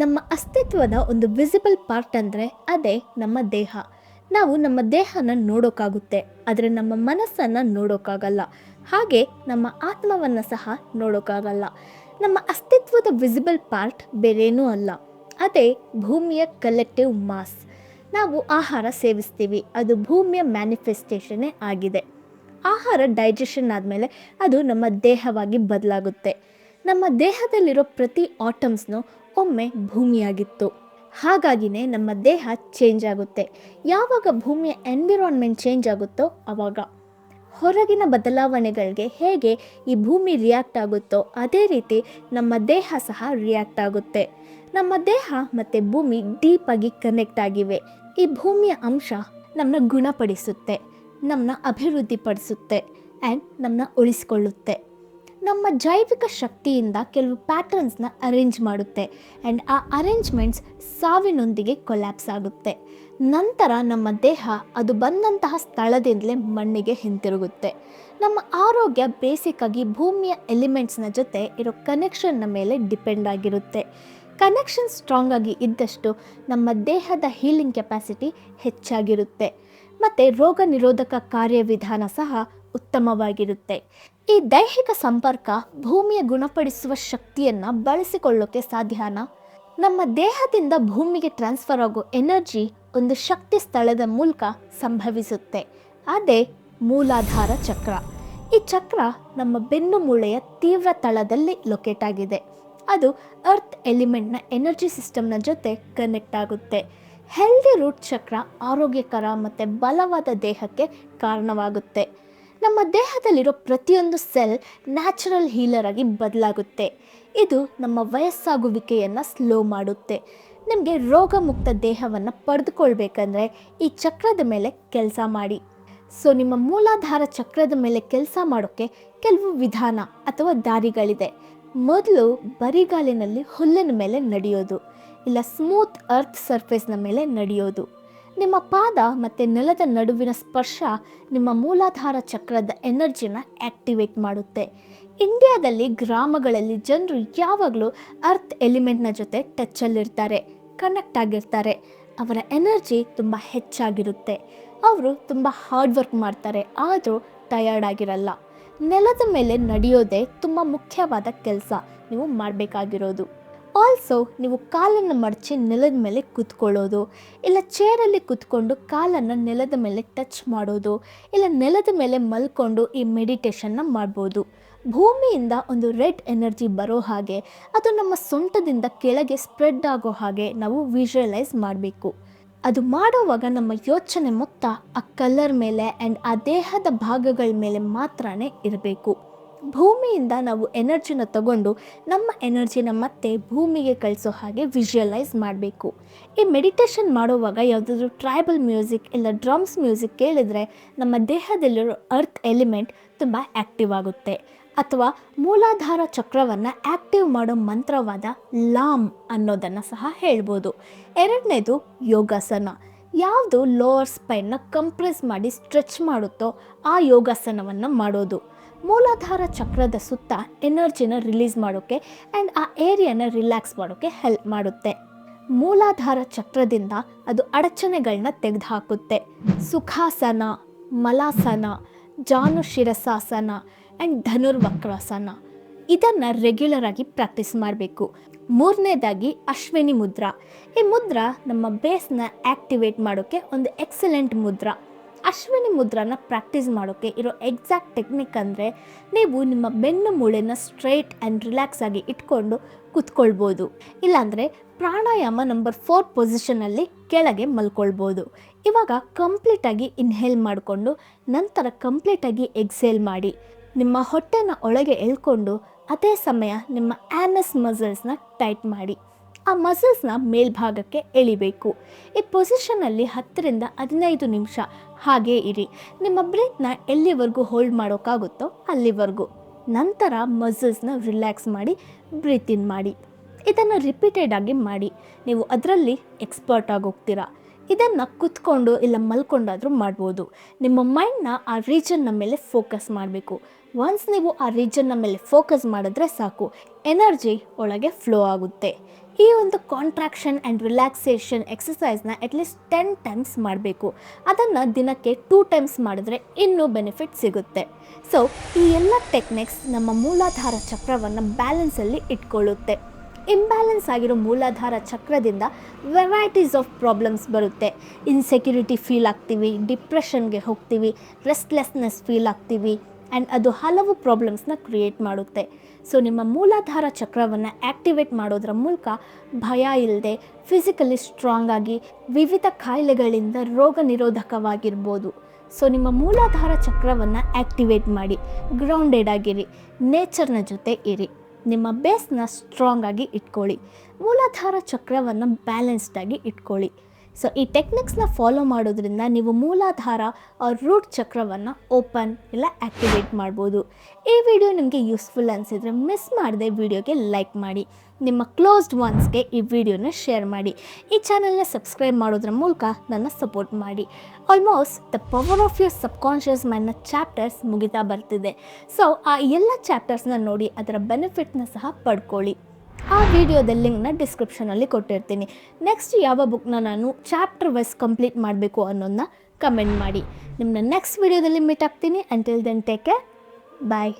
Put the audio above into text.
ನಮ್ಮ ಅಸ್ತಿತ್ವದ ಒಂದು ವಿಸಿಬಲ್ ಪಾರ್ಟ್ ಅಂದರೆ ಅದೇ ನಮ್ಮ ದೇಹ. ನಾವು ನಮ್ಮ ದೇಹನ ನೋಡೋಕ್ಕಾಗುತ್ತೆ ಆದರೆ ನಮ್ಮ ಮನಸ್ಸನ್ನು ನೋಡೋಕ್ಕಾಗಲ್ಲ ಹಾಗೆ ನಮ್ಮ ಆತ್ಮವನ್ನು ಸಹ ನೋಡೋಕ್ಕಾಗಲ್ಲ ನಮ್ಮ ಅಸ್ತಿತ್ವದ ವಿಸಿಬಲ್ ಪಾರ್ಟ್ ಬೇರೇನೂ ಅಲ್ಲ, ಅದೇ ಭೂಮಿಯ ಕಲೆಕ್ಟಿವ್ ಮಾಸ್ ನಾವು ಆಹಾರ ಸೇವಿಸ್ತೀವಿ, ಅದು ಭೂಮಿಯ ಮ್ಯಾನಿಫೆಸ್ಟೇಷನ್ನೇ ಆಗಿದೆ. ಆಹಾರ ಡೈಜೆಷನ್ ಆದಮೇಲೆ ಅದು ನಮ್ಮ ದೇಹವಾಗಿ ಬದಲಾಗುತ್ತೆ. ನಮ್ಮ ದೇಹದಲ್ಲಿರೋ ಪ್ರತಿ ಆಟಮ್ಸ್ನು ಒಮ್ಮೆ ಭೂಮಿಯಾಗಿತ್ತು. ಹಾಗಾಗಿನೇ ನಮ್ಮ ದೇಹ ಚೇಂಜ್ ಆಗುತ್ತೆ. ಯಾವಾಗ ಭೂಮಿಯ ಎನ್ವಿರಾನ್ಮೆಂಟ್ ಚೇಂಜ್ ಆಗುತ್ತೋ ಆವಾಗ ಹೊರಗಿನ ಬದಲಾವಣೆಗಳಿಗೆ ಹೇಗೆ ಈ ಭೂಮಿ ರಿಯಾಕ್ಟ್ ಆಗುತ್ತೋ ಅದೇ ರೀತಿ ನಮ್ಮ ದೇಹ ಸಹ ರಿಯಾಕ್ಟ್ ಆಗುತ್ತೆ. ನಮ್ಮ ದೇಹ ಮತ್ತು ಭೂಮಿ ಡೀಪಾಗಿ ಕನೆಕ್ಟ್ ಆಗಿವೆ. ಈ ಭೂಮಿಯ ಅಂಶ ನಮ್ಮನ್ನ ಗುಣಪಡಿಸುತ್ತೆ. ನಮ್ಮನ್ನ ಅಭಿವೃದ್ಧಿಪಡಿಸುತ್ತೆ. ಆ್ಯಂಡ್ ನಮ್ಮನ್ನ ಉಳಿಸ್ಕೊಳ್ಳುತ್ತೆ. ನಮ್ಮ ಜೈವಿಕ ಶಕ್ತಿಯಿಂದ ಕೆಲವು ಪ್ಯಾಟರ್ನ್ಸ್ನ ಅರೇಂಜ್ ಮಾಡುತ್ತೆ. ಆ್ಯಂಡ್ ಆ ಅರೇಂಜ್ಮೆಂಟ್ಸ್ ಸಾವಿನೊಂದಿಗೆ ಕೊಲ್ಯಾಪ್ಸ್ ಆಗುತ್ತೆ. ನಂತರ ನಮ್ಮ ದೇಹ ಅದು ಬಂದಂತಹ ಸ್ಥಳದಿಂದಲೇ ಮಣ್ಣಿಗೆ ಹಿಂತಿರುಗುತ್ತೆ. ನಮ್ಮ ಆರೋಗ್ಯ ಬೇಸಿಕ್ಕಾಗಿ ಭೂಮಿಯ ಎಲಿಮೆಂಟ್ಸ್ನ ಜೊತೆ ಇರೋ ಕನೆಕ್ಷನ್ನ ಮೇಲೆ ಡಿಪೆಂಡ್ ಆಗಿರುತ್ತೆ. ಕನೆಕ್ಷನ್ ಸ್ಟ್ರಾಂಗ್ ಆಗಿ ಇದ್ದಷ್ಟು ನಮ್ಮ ದೇಹದ ಹೀಲಿಂಗ್ ಕೆಪಾಸಿಟಿ ಹೆಚ್ಚಾಗಿರುತ್ತೆ. ಮತ್ತು ರೋಗ ನಿರೋಧಕ ಕಾರ್ಯವಿಧಾನ ಸಹ ಉತ್ತಮವಾಗಿರುತ್ತೆ. ಈ ದೈಹಿಕ ಸಂಪರ್ಕ ಭೂಮಿಯ ಗುಣಪಡಿಸುವ ಶಕ್ತಿಯನ್ನು ಬಳಸಿಕೊಳ್ಳೋಕೆ ಸಾಧ್ಯನ ನಮ್ಮ ದೇಹದಿಂದ ಭೂಮಿಗೆ ಟ್ರಾನ್ಸ್ಫರ್ ಆಗೋ ಎನರ್ಜಿ ಒಂದು ಶಕ್ತಿ ಸ್ಥಳದ ಮೂಲಕ ಸಂಭವಿಸುತ್ತೆ. ಅದೇ ಮೂಲಾಧಾರ ಚಕ್ರ. ಈ ಚಕ್ರ ನಮ್ಮ ಬೆನ್ನು ಮೂಳೆಯ ತೀವ್ರ ತಳದಲ್ಲಿ ಲೊಕೇಟ್ ಆಗಿದೆ. ಅದು ಅರ್ತ್ ಎಲಿಮೆಂಟ್ನ ಎನರ್ಜಿ ಸಿಸ್ಟಮ್ನ ಜೊತೆ ಕನೆಕ್ಟ್ ಆಗುತ್ತೆ. ಹೆಲ್ದಿ ರೂಟ್ ಚಕ್ರ ಆರೋಗ್ಯಕರ ಮತ್ತು ಬಲವಾದ ದೇಹಕ್ಕೆ ಕಾರಣವಾಗುತ್ತೆ. ನಮ್ಮ ದೇಹದಲ್ಲಿರೋ ಪ್ರತಿಯೊಂದು ಸೆಲ್ ನ್ಯಾಚುರಲ್ ಹೀಲರ್ ಆಗಿ ಬದಲಾಗುತ್ತೆ. ಇದು ನಮ್ಮ ವಯಸ್ಸಾಗುವಿಕೆಯನ್ನು ಸ್ಲೋ ಮಾಡುತ್ತೆ. ನಿಮಗೆ ರೋಗಮುಕ್ತ ದೇಹವನ್ನು ಪಡೆದುಕೊಳ್ಬೇಕಂದ್ರೆ ಈ ಚಕ್ರದ ಮೇಲೆ ಕೆಲಸ ಮಾಡಿ. ಸೊ, ನಿಮ್ಮ ಮೂಲಾಧಾರ ಚಕ್ರದ ಮೇಲೆ ಕೆಲಸ ಮಾಡೋಕ್ಕೆ ಕೆಲವು ವಿಧಾನ ಅಥವಾ ದಾರಿಗಳಿದೆ. ಮೊದಲು ಬರಿಗಾಲಿನಲ್ಲಿ ಹುಲ್ಲಿನ ಮೇಲೆ ನಡೆಯೋದು, ಇಲ್ಲ ಸ್ಮೂತ್ ಅರ್ಥ್ ಸರ್ಫೇಸ್ನ ಮೇಲೆ ನಡೆಯೋದು. ನಿಮ್ಮ ಪಾದ ಮತ್ತು ನೆಲದ ನಡುವಿನ ಸ್ಪರ್ಶ ನಿಮ್ಮ ಮೂಲಾಧಾರ ಚಕ್ರದ ಎನರ್ಜಿನ ಆ್ಯಕ್ಟಿವೇಟ್ ಮಾಡುತ್ತೆ. ಇಂಡಿಯಾದಲ್ಲಿ ಗ್ರಾಮಗಳಲ್ಲಿ ಜನರು ಯಾವಾಗಲೂ ಅರ್ತ್ ಎಲಿಮೆಂಟ್ನ ಜೊತೆ ಟಚ್ಚಲ್ಲಿರ್ತಾರೆ ಕನೆಕ್ಟ್ ಆಗಿರ್ತಾರೆ. ಅವರ ಎನರ್ಜಿ ತುಂಬ ಹೆಚ್ಚಾಗಿರುತ್ತೆ. ಅವರು ತುಂಬ ಹಾರ್ಡ್ ವರ್ಕ್ ಮಾಡ್ತಾರೆ, ಆದರೂ ಟಯರ್ಡ್ ಆಗಿರಲ್ಲ. ನೆಲದ ಮೇಲೆ ನಡೆಯೋದೇ ತುಂಬ ಮುಖ್ಯವಾದ ಕೆಲಸ, ನೀವು ಮಾಡಬೇಕಾಗಿರೋದು. ಆಲ್ಸೋ ನೀವು ಕಾಲನ್ನು ಮಡಚಿ ನೆಲದ ಮೇಲೆ ಕೂತ್ಕೊಳ್ಳೋದು, ಇಲ್ಲ ಚೇರಲ್ಲಿ ಕೂತ್ಕೊಂಡು ಕಾಲನ್ನು ನೆಲದ ಮೇಲೆ ಟಚ್ ಮಾಡೋದು, ಇಲ್ಲ ನೆಲದ ಮೇಲೆ ಮಲ್ಕೊಂಡು ಈ ಮೆಡಿಟೇಷನ್ನ ಮಾಡ್ಬೋದು. ಭೂಮಿಯಿಂದ ಒಂದು ರೆಡ್ ಎನರ್ಜಿ ಬರೋ ಹಾಗೆ, ಅದು ನಮ್ಮ ಸೊಂಟದಿಂದ ಕೆಳಗೆ ಸ್ಪ್ರೆಡ್ ಆಗೋ ಹಾಗೆ ನಾವು ವಿಜುವಲೈಸ್ ಮಾಡಬೇಕು. ಅದು ಮಾಡುವಾಗ ನಮ್ಮ ಯೋಚನೆ ಮೊತ್ತ ಆ ಕಲರ್ ಮೇಲೆ ಆ್ಯಂಡ್ ಆ ದೇಹದ ಭಾಗಗಳ ಮೇಲೆ ಮಾತ್ರನೇ ಇರಬೇಕು. ಭೂಮಿಯಿಂದ ನಾವು ಎನರ್ಜಿನ ತಗೊಂಡು ನಮ್ಮ ಎನರ್ಜಿನ ಮತ್ತೆ ಭೂಮಿಗೆ ಕಳಿಸೋ ಹಾಗೆ ವಿಜುವಲೈಸ್ ಮಾಡಬೇಕು. ಈ ಮೆಡಿಟೇಷನ್ ಮಾಡುವಾಗ ಯಾವುದಾದ್ರೂ ಟ್ರೈಬಲ್ ಮ್ಯೂಸಿಕ್ ಇಲ್ಲ ಡ್ರಮ್ಸ್ ಮ್ಯೂಸಿಕ್ ಕೇಳಿದರೆ ನಮ್ಮ ದೇಹದಲ್ಲಿರೋ ಅರ್ತ್ ಎಲಿಮೆಂಟ್ ತುಂಬ ಆ್ಯಕ್ಟಿವ್ ಆಗುತ್ತೆ. ಅಥವಾ ಮೂಲಾಧಾರ ಚಕ್ರವನ್ನು ಆ್ಯಕ್ಟಿವ್ ಮಾಡೋ ಮಂತ್ರವಾದ ಲಾಮ್ ಅನ್ನೋದನ್ನು ಸಹ ಹೇಳ್ಬೋದು. ಎರಡನೇದು ಯೋಗಾಸನ. ಯಾವುದು ಲೋವರ್ ಸ್ಪೈನ್ನ ಕಂಪ್ರೆಸ್ ಮಾಡಿ ಸ್ಟ್ರೆಚ್ ಮಾಡುತ್ತೋ ಆ ಯೋಗಾಸನವನ್ನು ಮಾಡೋದು. ಮೂಲಾಧಾರ ಚಕ್ರದ ಸುತ್ತ ಎನರ್ಜಿನ ರಿಲೀಸ್ ಮಾಡೋಕ್ಕೆ ಆ್ಯಂಡ್ ಆ ಏರಿಯಾನ ರಿಲ್ಯಾಕ್ಸ್ ಮಾಡೋಕ್ಕೆ ಹೆಲ್ಪ್ ಮಾಡುತ್ತೆ. ಮೂಲಾಧಾರ ಚಕ್ರದಿಂದ ಅದು ಅಡಚಣೆಗಳನ್ನ ತೆಗೆದುಹಾಕುತ್ತೆ. ಸುಖಾಸನ, ಮಲಾಸನ ಜಾನು ಶಿರಸಾಸನ ಆ್ಯಂಡ್ ಧನುರ್ವಕ್ರಾಸನ ಇದನ್ನು ರೆಗ್ಯುಲರ್ ಆಗಿ ಪ್ರಾಕ್ಟೀಸ್ ಮಾಡಬೇಕು. ಮೂರನೇದಾಗಿ ಅಶ್ವಿನಿ ಮುದ್ರಾ. ಈ ಮುದ್ರಾ ನಮ್ಮ ಬೇಸ್ನ ಆ್ಯಕ್ಟಿವೇಟ್ ಮಾಡೋಕ್ಕೆ ಒಂದು ಎಕ್ಸಲೆಂಟ್ ಮುದ್ರಾ. ಅಶ್ವಿನಿ ಮುದ್ರಾನ ಪ್ರಾಕ್ಟೀಸ್ ಮಾಡೋಕ್ಕೆ ಇರೋ ಎಕ್ಸಾಕ್ಟ್ ಟೆಕ್ನಿಕ್ ಅಂದರೆ ನೀವು ನಿಮ್ಮ ಬೆನ್ನು ಮೂಳೆನ ಸ್ಟ್ರೈಟ್ ಆ್ಯಂಡ್ ರಿಲ್ಯಾಕ್ಸ್ ಆಗಿ ಇಟ್ಕೊಂಡು ಕೂತ್ಕೊಳ್ಬೋದು. ಇಲ್ಲಾಂದರೆ ಪ್ರಾಣಾಯಾಮ ನಂಬರ್ ಫೋರ್ ಪೊಸಿಷನಲ್ಲಿ ಕೆಳಗೆ ಮಲ್ಕೊಳ್ಬೋದು. ಇವಾಗ ಕಂಪ್ಲೀಟಾಗಿ ಇನ್ಹೇಲ್ ಮಾಡಿಕೊಂಡು ನಂತರ ಕಂಪ್ಲೀಟಾಗಿ ಎಕ್ಸೇಲ್ ಮಾಡಿ. ನಿಮ್ಮ ಹೊಟ್ಟೆನ ಒಳಗೆ ಎಳ್ಕೊಂಡು ಅದೇ ಸಮಯ ನಿಮ್ಮ ಆ್ಯನಸ್ ಮಸಲ್ಸ್ನ ಟೈಟ್ ಮಾಡಿ. ಆ ಮಸಲ್ಸ್ನ ಮೇಲ್ಭಾಗಕ್ಕೆ ಎಳಿಬೇಕು. ಈ ಪೊಸಿಷನಲ್ಲಿ ಹತ್ತರಿಂದ ಹದಿನೈದು ನಿಮಿಷ ಹಾಗೆ ಇರಿ. ನಿಮ್ಮ ಬ್ರೀತ್ನ ಎಲ್ಲಿವರೆಗೂ ಹೋಲ್ಡ್ ಮಾಡೋಕ್ಕಾಗುತ್ತೋ ಅಲ್ಲಿವರೆಗೂ. ನಂತರ ಮಸಲ್ಸ್ನ ರಿಲ್ಯಾಕ್ಸ್ ಮಾಡಿ ಬ್ರೀತ್ ಇನ್ ಮಾಡಿ. ಇದನ್ನು ರಿಪೀಟೆಡ್ ಆಗಿ ಮಾಡಿ. ನೀವು ಅದರಲ್ಲಿ ಎಕ್ಸ್ಪರ್ಟ್ ಆಗೋಗ್ತೀರಾ. ಇದನ್ನು ಕುತ್ಕೊಂಡು ಇಲ್ಲ ಮಲ್ಕೊಂಡಾದರೂ ಮಾಡ್ಬೋದು. ನಿಮ್ಮ ಮೈಂಡ್ನ ಆ ರೀಜನ್ನ ಮೇಲೆ ಫೋಕಸ್ ಮಾಡಬೇಕು. ಒನ್ಸ್ ನೀವು ಆ ರೀಜನ್ನ ಮೇಲೆ ಫೋಕಸ್ ಮಾಡಿದ್ರೆ ಸಾಕು. ಎನರ್ಜಿ ಒಳಗೆ ಫ್ಲೋ ಆಗುತ್ತೆ. ಈ ಒಂದು ಕಾಂಟ್ರಾಕ್ಷನ್ ಆ್ಯಂಡ್ ರಿಲ್ಯಾಕ್ಸೇಷನ್ ಎಕ್ಸಸೈಸ್ನ ಅಟ್ಲೀಸ್ಟ್ ಟೆನ್ ಟೈಮ್ಸ್ ಮಾಡಬೇಕು. ಅದನ್ನು ದಿನಕ್ಕೆ ಟೂ ಟೈಮ್ಸ್ ಮಾಡಿದ್ರೆ ಇನ್ನೂ ಬೆನಿಫಿಟ್ ಸಿಗುತ್ತೆ. ಸೊ ಈ ಎಲ್ಲ ಟೆಕ್ನಿಕ್ಸ್ ನಮ್ಮ ಮೂಲಾಧಾರ ಚಕ್ರವನ್ನು ಬ್ಯಾಲೆನ್ಸಲ್ಲಿ ಇಟ್ಕೊಳ್ಳುತ್ತೆ. ಇಂಬ್ಯಾಲೆನ್ಸ್ ಆಗಿರೋ ಮೂಲಾಧಾರ ಚಕ್ರದಿಂದ ವೆರೈಟೀಸ್ ಆಫ್ ಪ್ರಾಬ್ಲಮ್ಸ್ ಬರುತ್ತೆ. ಇನ್ಸೆಕ್ಯೂರಿಟಿ ಫೀಲ್ ಆಗ್ತೀವಿ ಡಿಪ್ರೆಷನ್ಗೆ ಹೋಗ್ತೀವಿ ರೆಸ್ಟ್ಲೆಸ್ನೆಸ್ ಫೀಲ್ ಆಗ್ತೀವಿ ಆ್ಯಂಡ್ ಅದು ಹಲವು ಪ್ರಾಬ್ಲಮ್ಸ್ನ ಕ್ರಿಯೇಟ್ ಮಾಡುತ್ತೆ. ಸೊ ನಿಮ್ಮ ಮೂಲಾಧಾರ ಚಕ್ರವನ್ನು ಆ್ಯಕ್ಟಿವೇಟ್ ಮಾಡೋದ್ರ ಮೂಲಕ ಭಯ ಇಲ್ಲದೆ ಫಿಸಿಕಲಿ ಸ್ಟ್ರಾಂಗ್ ಆಗಿ ವಿವಿಧ ಕಾಯಿಲೆಗಳಿಂದ ರೋಗ ನಿರೋಧಕವಾಗಿರ್ಬೋದು. ಸೊ ನಿಮ್ಮ ಮೂಲಾಧಾರ ಚಕ್ರವನ್ನು ಆ್ಯಕ್ಟಿವೇಟ್ ಮಾಡಿ ಗ್ರೌಂಡೆಡ್ ಆಗಿರಿ ನೇಚರ್ನ ಜೊತೆ ಇರಿ. ನಿಮ್ಮ ಬೇಸ್ನ ಸ್ಟ್ರಾಂಗ್ ಆಗಿ ಇಟ್ಕೊಳ್ಳಿ. ಮೂಲಾಧಾರ ಚಕ್ರವನ್ನು ಬ್ಯಾಲೆನ್ಸ್ಡ್ ಆಗಿ ಇಟ್ಕೊಳ್ಳಿ. ಸೊ ಈ ಟೆಕ್ನಿಕ್ಸ್ನ ಫಾಲೋ ಮಾಡೋದ್ರಿಂದ ನೀವು ಮೂಲಾಧಾರ ರೂಟ್ ಚಕ್ರವನ್ನು ಓಪನ್ ಇಲ್ಲ ಆ್ಯಕ್ಟಿವೇಟ್ ಮಾಡ್ಬೋದು. ಈ ವಿಡಿಯೋ ನಿಮಗೆ ಯೂಸ್ಫುಲ್ ಅನಿಸಿದರೆ ಮಿಸ್ ಮಾಡದೆ ವಿಡಿಯೋಗೆ ಲೈಕ್ ಮಾಡಿ. ನಿಮ್ಮ ಕ್ಲೋಸ್ಡ್ ಒನ್ಸ್ಗೆ ಈ ವಿಡಿಯೋನ ಶೇರ್ ಮಾಡಿ. ಈ ಚಾನಲ್ನ ಸಬ್ಸ್ಕ್ರೈಬ್ ಮಾಡೋದ್ರ ಮೂಲಕ ನನ್ನ ಸಪೋರ್ಟ್ ಮಾಡಿ. Almost the power of your subconscious ಮೈಂಡ್ನ chapters ಮುಗಿತಾ ಬರ್ತಿದೆ. ಸೊ ಆ ಎಲ್ಲ ಚಾಪ್ಟರ್ಸ್ನ ನೋಡಿ ಅದರ ಬೆನಿಫಿಟ್ನ ಸಹ ಪಡ್ಕೊಳ್ಳಿ. ಆ ವಿಡಿಯೋದ ಲಿಂಕ್ನ ಡಿಸ್ಕ್ರಿಪ್ಷನಲ್ಲಿ ಕೊಟ್ಟಿರ್ತೀನಿ. ನೆಕ್ಸ್ಟ್ ಯಾವ ಬುಕ್ನ ನಾನು ಚಾಪ್ಟರ್ ವೈಸ್ ಕಂಪ್ಲೀಟ್ ಮಾಡಬೇಕು ಅನ್ನೋದನ್ನ ಕಮೆಂಟ್ ಮಾಡಿ. ನಿಮ್ಮನ್ನ ನೆಕ್ಸ್ಟ್ ವಿಡಿಯೋದಲ್ಲಿ ಮೀಟ್ ಆಗ್ತೀನಿ. Until then take care bye